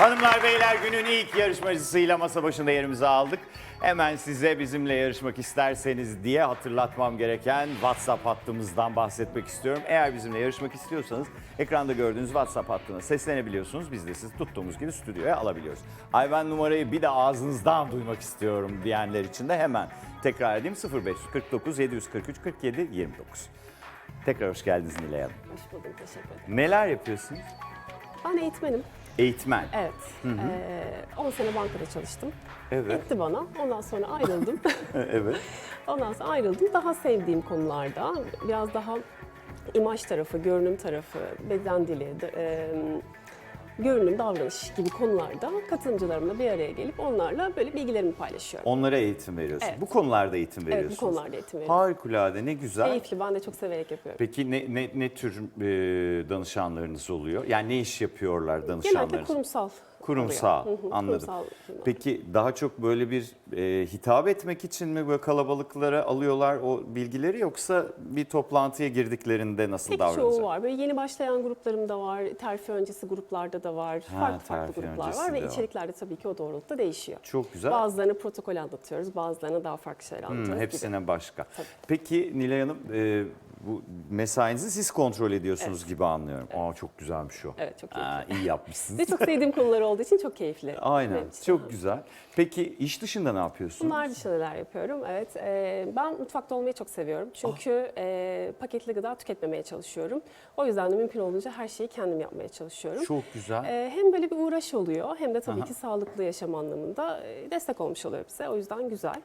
Hanımlar beyler günün ilk yarışmacısıyla masa başında yerimizi aldık. Hemen size bizimle yarışmak isterseniz diye hatırlatmam gereken WhatsApp hattımızdan bahsetmek istiyorum. Eğer bizimle yarışmak istiyorsanız ekranda gördüğünüz WhatsApp hattına seslenebiliyorsunuz. Biz de sizi tuttuğumuz gibi stüdyoya alabiliyoruz. Ay ben numarayı bir de ağzınızdan duymak istiyorum diyenler için de hemen tekrar edeyim 0549 743 47 29. Tekrar hoş geldiniz Nilay Hanım. Hoş bulduk, teşekkür ederim. Neler yapıyorsunuz? Ben eğitmenim. Eğitmen. Evet. Ee, 10 sene bankada çalıştım. Evet. Etti bana. Ondan sonra ayrıldım. evet. Ondan sonra ayrıldım. Daha sevdiğim konularda biraz daha imaj tarafı, görünüm tarafı, beden dili, e, görünüm, davranış gibi konularda katılımcılarımla bir araya gelip onlarla böyle bilgilerimi paylaşıyorum. Onlara eğitim veriyorsunuz. Evet. Bu konularda eğitim Evet, veriyorsunuz. bu konularda eğitim veriyorum. Harikulade ne güzel. Keyifli, ben de çok severek yapıyorum. Peki ne, ne, ne tür e, danışanlarınız oluyor? Yani ne iş yapıyorlar danışanlarınız? Genelde kurumsal. Kurumsal, oluyor. Hı hı, anladım. kurumsal. Peki daha çok böyle bir e, hitap etmek için mi böyle kalabalıklara alıyorlar o bilgileri yoksa bir toplantıya girdiklerinde nasıl Pek davranacak? çoğu var. Böyle yeni başlayan gruplarım da var. Terfi öncesi gruplarda da var. Ha, farklı farklı terfi gruplar öncesi var ve var. içerikler de tabii ki o doğrultuda değişiyor. Çok güzel. Bazılarını protokol anlatıyoruz, bazılarına daha farklı şeyler Hmm, anlatıyoruz gibi. hepsine başka. Peki Nilay Hanım e, bu mesainizi siz kontrol ediyorsunuz gibi anlıyorum. Aa çok güzelmiş o. Evet, çok keyifli. Aa, iyi yapmışsınız. Ve çok sevdiğim konular olduğu için çok keyifli. Aynen. benim için. Çok güzel. Peki iş dışında ne yapıyorsunuz? Bunlar dışında neler yapıyorum? Evet, e, ben mutfakta olmayı çok seviyorum. Çünkü Ah. e, paketli gıda tüketmemeye çalışıyorum. O yüzden de mümkün olduğunca her şeyi kendim yapmaya çalışıyorum. Çok güzel. E, hem böyle bir uğraş oluyor hem de tabii ki sağlıklı yaşam anlamında e, destek olmuş oluyor bize. O yüzden güzel.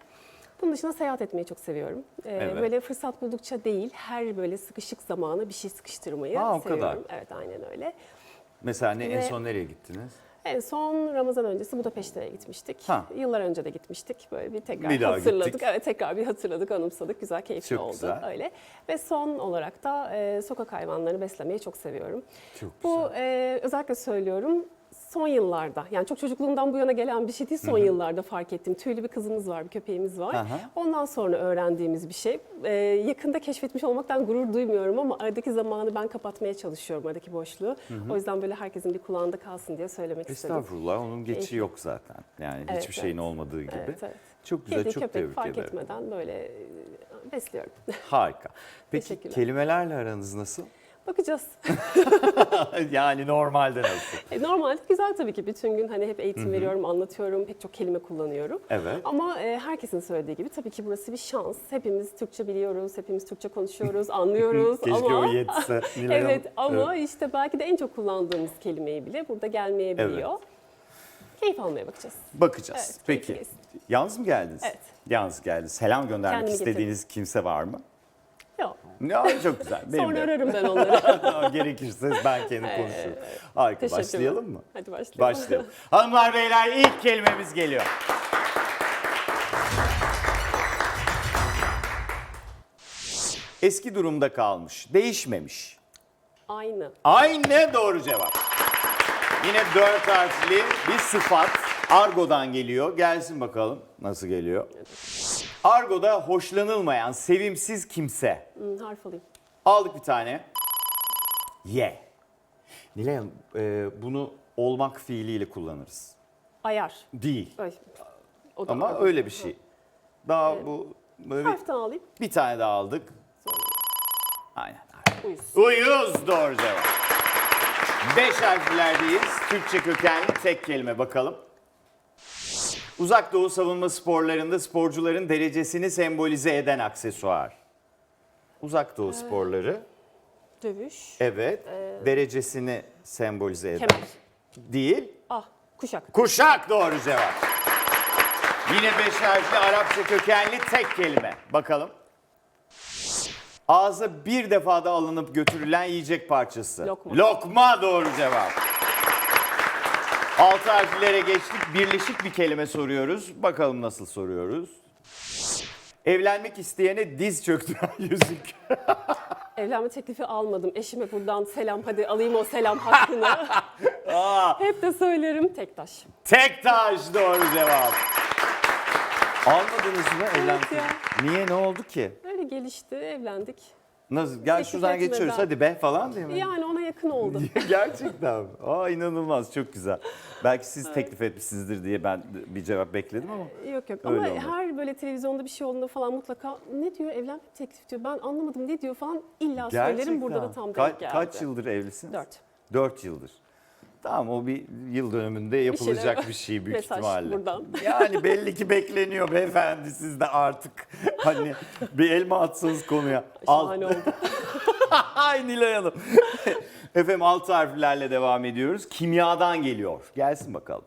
Bunun dışında seyahat etmeyi çok seviyorum. E, Evet. Böyle fırsat buldukça değil, her böyle sıkışık zamana bir şey sıkıştırmayı Ha, o seviyorum. kadar. Evet, aynen öyle. Mesela ne, en ve- son nereye gittiniz? En son Ramazan öncesi Budapeşte'ye gitmiştik. Ha. Yıllar önce de gitmiştik. Böyle bir tekrar Bir daha hatırladık. gittik. Evet tekrar bir hatırladık, anımsadık. Güzel, keyifli Çok oldu. güzel. Öyle. Ve son olarak da e, sokak hayvanlarını beslemeyi çok seviyorum. Çok Bu e, özellikle söylüyorum son yıllarda yani çok çocukluğumdan bu yana gelen bir şey değil son yıllarda fark ettim. Tüylü bir kızımız var, bir köpeğimiz var. Aha. Ondan sonra öğrendiğimiz bir şey. E, yakında keşfetmiş olmaktan gurur duymuyorum ama aradaki zamanı ben kapatmaya çalışıyorum, aradaki boşluğu. O yüzden böyle herkesin bir kulağında kalsın diye söylemek istedim. Estağfurullah onun geçi yok zaten. Yani Evet, hiçbir şeyin evet. olmadığı gibi. Evet, evet. Çok güzel, Kedi, çok köpek tebrik fark ederim. etmeden böyle e, besliyorum. Harika. Peki kelimelerle aranız nasıl? Bakacağız. yani normalde nasıl? E, Normalde güzel tabii ki. Bütün gün hani hep eğitim veriyorum, anlatıyorum, pek çok kelime kullanıyorum. Evet. Ama e, herkesin söylediği gibi tabii ki burası bir şans. Hepimiz Türkçe biliyoruz, hepimiz Türkçe konuşuyoruz, anlıyoruz Keşke ama o yetse. Evet ama işte belki de en çok kullandığımız kelimeyi bile burada gelmeyebiliyor. Keyif almaya bakacağız. Bakacağız. Evet, Peki. Yalnız mı geldiniz? Evet. Yalnız geldiniz. Selam göndermek Kendimi istediğiniz kimse var mı? Ya çok güzel. Benim Sonra de. ararım ben onları. Gerekirse ben kendim konuşurum. Harika. Başlayalım mı? Hadi başlayalım. Başlayalım. Hanımlar beyler ilk kelimemiz geliyor. Eski durumda kalmış, değişmemiş. Aynı. Aynı doğru cevap. Yine dört harfli bir sıfat argodan geliyor. Gelsin bakalım nasıl geliyor. Argoda hoşlanılmayan, sevimsiz kimse. Hmm, harf alayım. Aldık bir tane. Ye. Nilay Hanım, e, bunu olmak fiiliyle kullanırız. Ayar. Değil. Ay. O da Ama öyle bir şey. Daha bu böyle bir, Harften alayım. bir tane daha aldık. Aynen. Uyuz. Uyuz doğru cevap. Beş harflerdeyiz. Türkçe kökenli tek kelime bakalım. Uzak Doğu savunma sporlarında sporcuların derecesini sembolize eden aksesuar. Uzak Doğu sporları, Dövüş. evet, derecesini sembolize eden. Kemer. Değil, Ah. Kuşak. Kuşak doğru cevap. Yine beş harfli Arapça kökenli tek kelime. Bakalım. Ağza bir defada alınıp götürülen yiyecek parçası. Lokma. Lokma doğru cevap. Altı harflere geçtik. Birleşik bir kelime soruyoruz. Bakalım nasıl soruyoruz. Evlenmek isteyene diz çöktüren yüzük. Evlenme teklifi almadım. Eşime buradan selam hadi alayım o selam hakkını. Hep de söylerim tek taş. Tek taş doğru cevap. Almadınız mı evlenmek? ya. Niye ne oldu ki? Öyle gelişti, evlendik. Nasıl? Gel Teklif şuradan etmeden. geçiyoruz hadi be falan değil mi? Yani ona yakın oldu. Gerçekten mi? Aa inanılmaz çok güzel. Belki siz teklif etmişsinizdir diye ben bir cevap bekledim ama. Yok yok Öyle ama olmadı. her böyle televizyonda bir şey olduğunda falan mutlaka ne diyor evlenme teklif diyor ben anlamadım ne diyor falan illa söylerim burada da tam Ka- denk geldi. Kaç yıldır evlisiniz? Dört. 4 yıldır. Tamam o bir yıl dönümünde yapılacak bir şey büyük Mesaj ihtimalle. buradan. Yani belli ki bekleniyor beyefendi siz de artık hani bir elma atsanız konuya. Al- Şahane oldu. Ay Nilay Hanım. Efendim altı harflerle devam ediyoruz. Kimyadan geliyor. Gelsin bakalım.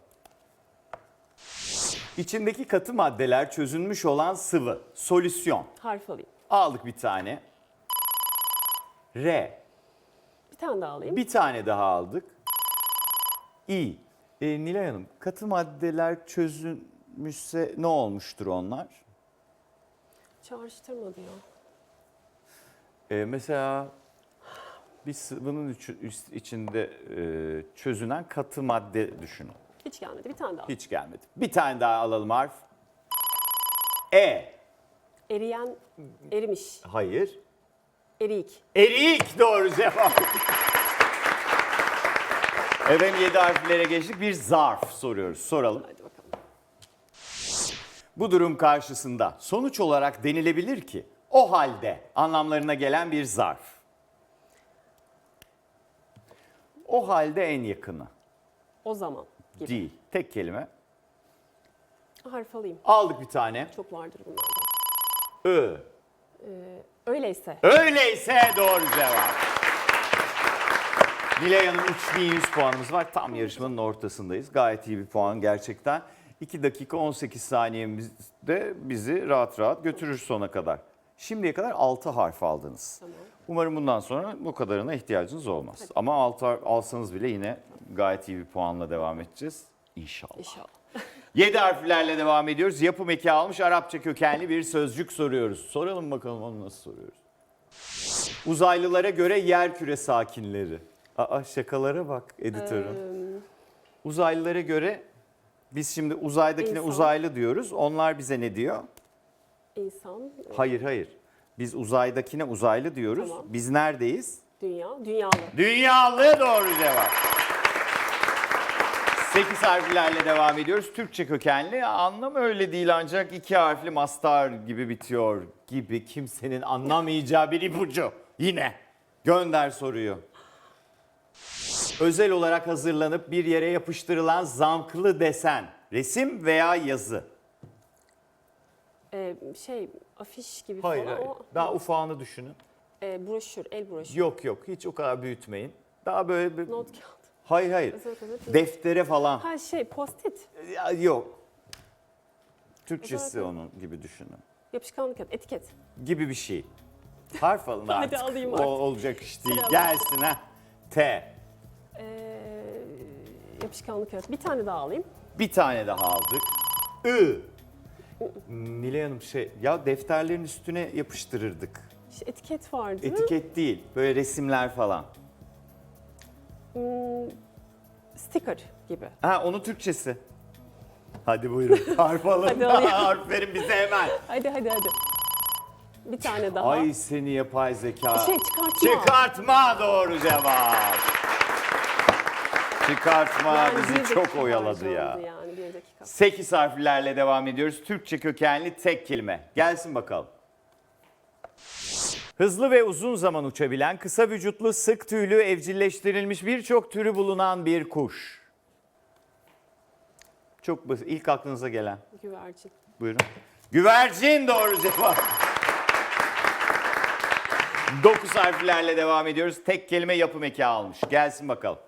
İçindeki katı maddeler çözünmüş olan sıvı, solüsyon. Harf alayım. Aldık bir tane. R. Bir tane daha alayım. Bir tane daha aldık. İ. E, Nilay Hanım, katı maddeler çözülmüşse ne olmuştur onlar? Çağrıştırmadı ya. E, mesela bir sıvının içinde e, çözünen katı madde düşünün. Hiç gelmedi. Bir tane daha. Hiç gelmedi. Bir tane daha alalım harf. E. Eriyen, erimiş. Hayır. Eriyik. Erik doğru cevap. Efendim 7 harflere geçtik. Bir zarf soruyoruz. Soralım. Hadi bakalım. Bu durum karşısında sonuç olarak denilebilir ki o halde anlamlarına gelen bir zarf. O halde en yakını O zaman gibi. değil. Tek kelime. Harf alayım. Aldık bir tane. Çok vardır bunlardan. Ö. Öyleyse. Öyleyse doğru cevap. Nilay Hanım 3100 puanımız var. Tam yarışmanın ortasındayız. Gayet iyi bir puan gerçekten. 2 dakika 18 saniyemizde bizi rahat rahat götürür sona kadar. Şimdiye kadar 6 harf aldınız. Tamam. Umarım bundan sonra bu kadarına ihtiyacınız olmaz. Ama 6 alsanız bile yine gayet iyi bir puanla devam edeceğiz. İnşallah. İnşallah. 7 harflerle devam ediyoruz. Yapım eki almış Arapça kökenli bir sözcük soruyoruz. Soralım bakalım onu nasıl soruyoruz. Uzaylılara göre yer küre sakinleri. Aa şakalara bak editörün. Ee, Uzaylılara göre biz şimdi uzaydakine İnsan. uzaylı diyoruz. Onlar bize ne diyor? insan, Hayır hayır. Biz uzaydakine uzaylı diyoruz. Tamam. Biz neredeyiz? dünya, dünyalı. Dünyalı doğru cevap. 8 harflerle devam ediyoruz. Türkçe kökenli anlam öyle değil ancak iki harfli mastar gibi bitiyor gibi kimsenin anlamayacağı bir ipucu. Yine gönder soruyu. Özel olarak hazırlanıp bir yere yapıştırılan zamklı desen, resim veya yazı. Ee, şey, afiş gibi Hayır falan. hayır. O, Daha ufağını düşünün. e, broşür, el broşür. Yok yok hiç o kadar büyütmeyin. Daha böyle bir... Not kağıdı. Hayır hayır. Özel olarak- Deftere falan. Ha şey, post-it. Ya, yok. Türkçesi onun gibi düşünün. Yapışkanlık kağıt, etiket. Gibi bir şey. Harf alın Hadi artık. alayım O artık. olacak iş değil. Gelsin ha. T. Ee, yapışkanlık kağıt. Bir tane daha alayım. Bir tane daha aldık. I. Nilay Hanım şey ya defterlerin üstüne yapıştırırdık. İşte etiket vardı. Etiket değil. Böyle resimler falan. Hmm, sticker gibi. Ha onun Türkçesi. Hadi buyurun. Harf alın. Hadi alayım. Harf verin bize hemen. Hadi hadi hadi. Bir tane daha. Ay seni yapay zeka. Şey çıkartma. Çıkartma doğru cevap. Çıkartma Yani bizi çok oyaladı ya. Yani bir dakika. 8 harflerle devam ediyoruz. Türkçe kökenli tek kelime. Gelsin bakalım. Hızlı ve uzun zaman uçabilen, kısa vücutlu, sık tüylü, evcilleştirilmiş birçok türü bulunan bir kuş. Çok basit. İlk aklınıza gelen. Güvercin. Buyurun. Güvercin doğru cevap. 9 harflerle devam ediyoruz. Tek kelime yapım eki almış. Gelsin bakalım.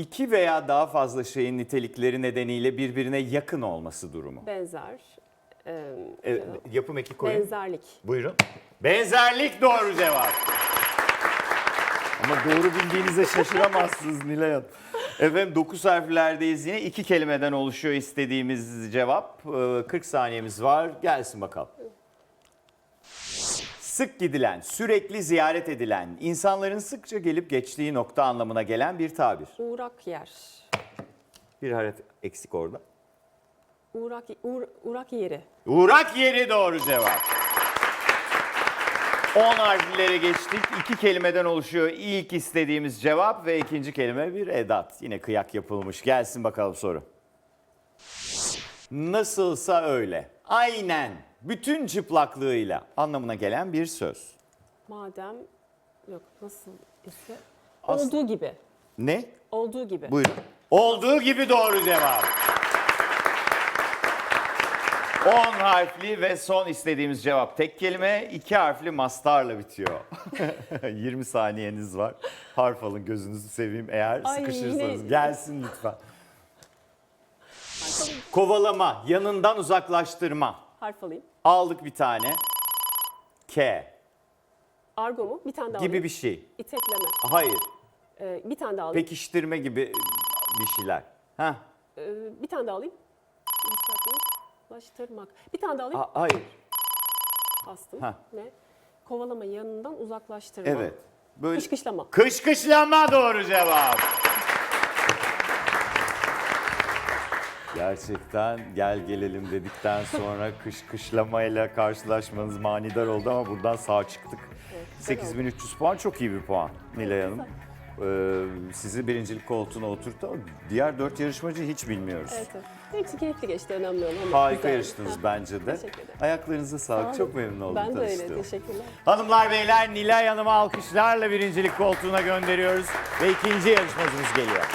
İki veya daha fazla şeyin nitelikleri nedeniyle birbirine yakın olması durumu. Benzer. Ee, Evet, yapım eki koyun. benzerlik. Buyurun. Benzerlik doğru cevap. Ama doğru bildiğinize şaşıramazsınız Nilay Hanım. Efendim 9 harflerdeyiz yine. iki kelimeden oluşuyor istediğimiz cevap. Ee, 40 saniyemiz var. Gelsin bakalım. Sık gidilen, sürekli ziyaret edilen, insanların sıkça gelip geçtiği nokta anlamına gelen bir tabir. Uğrak yer. Bir harf eksik orada. Uğrak, uğr, uğrak yeri. Uğrak yeri doğru cevap. 10 harflere geçtik. İki kelimeden oluşuyor ilk istediğimiz cevap ve ikinci kelime bir edat. Yine kıyak yapılmış. Gelsin bakalım soru. Nasılsa öyle. Aynen. Bütün çıplaklığıyla anlamına gelen bir söz. Madem yok nasıl ise As- olduğu gibi. Ne? Olduğu gibi. Buyurun. Olduğu gibi doğru cevap. 10 harfli ve son istediğimiz cevap tek kelime, iki harfli mastarla bitiyor. 20 saniyeniz var. Harf alın gözünüzü seveyim eğer Ay, sıkışırsanız. yine- Gelsin lütfen. Kovalama, yanından uzaklaştırma. Harf alayım. Aldık bir tane. K Argo mu? Bir tane daha gibi alayım. bir şey. İtekleme. Hayır. Ee, bir tane daha alayım. Pekiştirme gibi bir şeyler. Heh. Ee, bir tane daha alayım. Uzaklaştırmak. Bir tane daha alayım. Ha- hayır. Bastım. Ha. Ne? Kovalama yanından uzaklaştırma. Evet. Böyle Kışkışlama. Kışkışlama doğru cevap. Gerçekten gel gelelim dedikten sonra kışkışlamayla karşılaşmanız manidar oldu ama buradan sağ çıktık. güzel 8300 puan çok iyi bir puan Nilay Hanım. Ee, sizi birincilik koltuğuna oturttu ama diğer dört yarışmacıyı hiç bilmiyoruz. Evet, evet. Hepsi keyifli geçti önemli olan. ama Harika güzel. yarıştınız Ha, bence de. Teşekkür ederim. Ayaklarınıza sağlık. Sağ Çok olun. memnun oldum Ben de öyle. tanıştığıma. Teşekkürler. Hanımlar beyler Nilay Hanım'ı alkışlarla birincilik koltuğuna gönderiyoruz ve ikinci yarışmacımız geliyor.